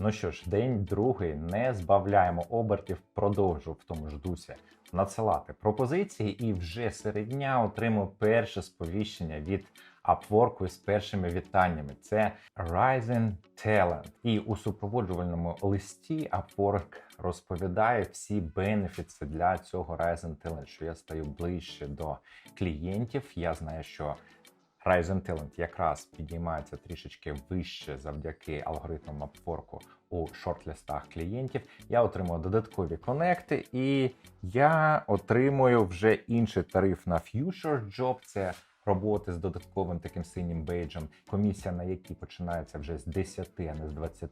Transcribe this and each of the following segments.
Ну що ж, день другий, не збавляємо обертів, продовжу в тому ж дусі надсилати пропозиції, і вже серед дня отримав перше сповіщення від Upwork з першими вітаннями. Це Rising Talent. І у супроводжувальному листі Upwork розповідає всі бенефіти для цього Rising Talent, що я стаю ближче до клієнтів. Я знаю, що Ryzen Talent якраз підіймається трішечки вище завдяки алгоритмам Upwork у шорт-листах клієнтів. Я отримую додаткові конекти, і я отримую вже інший тариф на Future Job. Це роботи з додатковим таким синім бейджем, комісія на які починається вже з 10, а не з 20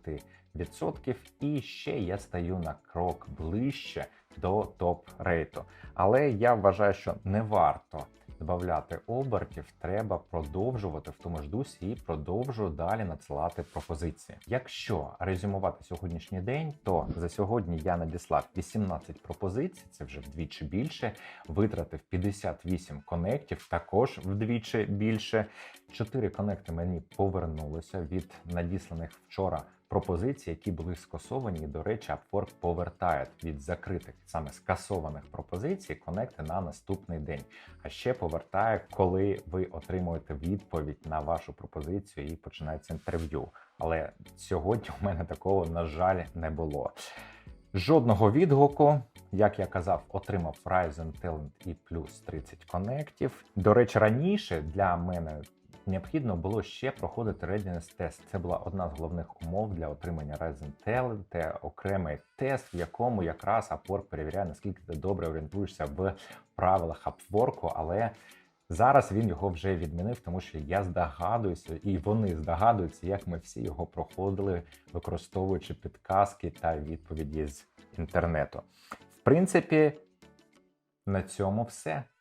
відсотків. І ще я стаю на крок ближче до топ рейту. Але я вважаю, що не варто додати обертів, треба продовжувати в тому ж дусі і продовжую далі надсилати пропозиції. Якщо резюмувати сьогоднішній день, то за сьогодні я надіслав 18 пропозицій, це вже вдвічі більше. Витратив 58 конектів, також вдвічі більше. Чотири конекти мені повернулися від надісланих вчора пропозицій, які були скасовані. До речі, Upwork повертає від закритих саме скасованих пропозицій конекти на наступний день. А ще повертає, коли ви отримуєте відповідь на вашу пропозицію і починається інтерв'ю. Але сьогодні у мене такого, на жаль, не було. Жодного відгуку, як я казав, отримав Ryzen Talent і плюс 30 конектів. До речі, раніше для мене необхідно було ще проходити readiness тест. Це була одна з головних умов для отримання Ryzen Talent. Це окремий тест, в якому якраз Upwork перевіряє, наскільки ти добре орієнтуєшся в правилах Upwork, але Зараз він його вже відмінив, тому що я здогадуюся, і вони здогадуються, як ми всі його проходили, використовуючи підказки та відповіді з інтернету. В принципі, на цьому все.